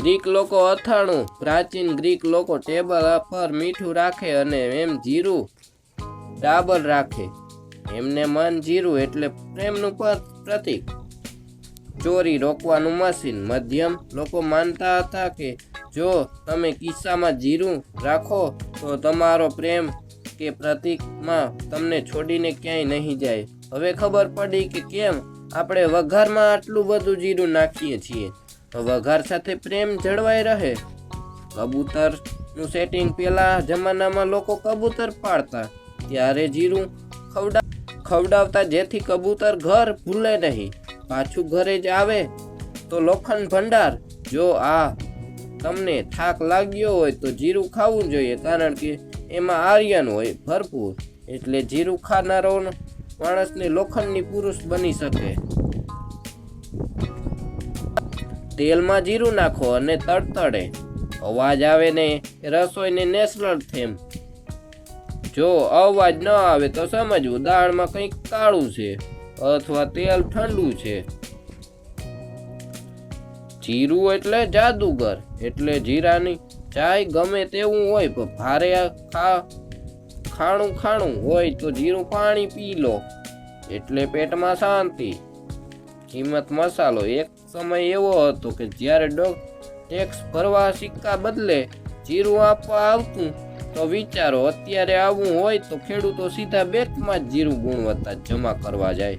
Greek લોકો અથાણું, પ્રાચીન ગ્રીક લોકો ટેબલ પર મીઠું રાખે અને એમ જીરું ડાબર રાખે. એમને મન જીરું એટલે પ્રેમનું પર- પ્રતીક. ચોરી રોકવાનું મશીન. મધ્યમ લોકો માનતા હતા કે જો તમે કિસ્સામાં જીરું રાખો તો તમારો પ્રેમ કે પ્રતીકમાં તમને છોડીને ક્યાંય નહીં જાય. હવે ખબર પડી કે કેમ આપણે વઘારમાં આટલું બધું જીરું નાખીએ છીએ. વઘાર સાથે પ્રેમ જળવાઈ રહે. કબૂતરનું સેટિંગ પેલા જમાનામાં લોકો કબૂતર પાળતા ત્યારે જીરું ખવડા, ખવડાવતા જેથી કબૂતર ઘર ભૂલે નહીં. પાછું ઘરે જ આવે તો લોખંડ ભંડાર. જો આ તમને થાક લાગ્યો હોય તો જીરું ખાવું જોઈએ કારણ કે એમાં આર્યન હોય ભરપૂર. એટલે જીરું ખાનારો માણસને લોખંડની પુરુષ બની શકે. તેલમાં જીરું નાખો અને તડતડે અવાજ આવે ને રસોઈને નેચરલ થેમ. જો અવાજ ન આવે તો સમજવું, દાળમાં કંઈક કાળું છે અથવા તેલ ઠંડુ છે. જીરું એટલે જાદુગર, એટલે જીરાની ચાય ગમે તેવું હોય, પણ ભારે ખા, ખાણું ખાણું હોય તો જીરું પાણી પી લો. એટલે પેટમાં શાંતિ. કિંમત મસાલો એક સમય એવો હતો કે જ્યારે ડોક ટેક્સ ભરવા સિક્કા બદલે જીરું આપવા આવતું, તો વિચારો અત્યારે આવવું હોય તો ખેડૂતો સીધા બેંકમાં જ જીરું ગુણવત્તા જમા કરવા જાય.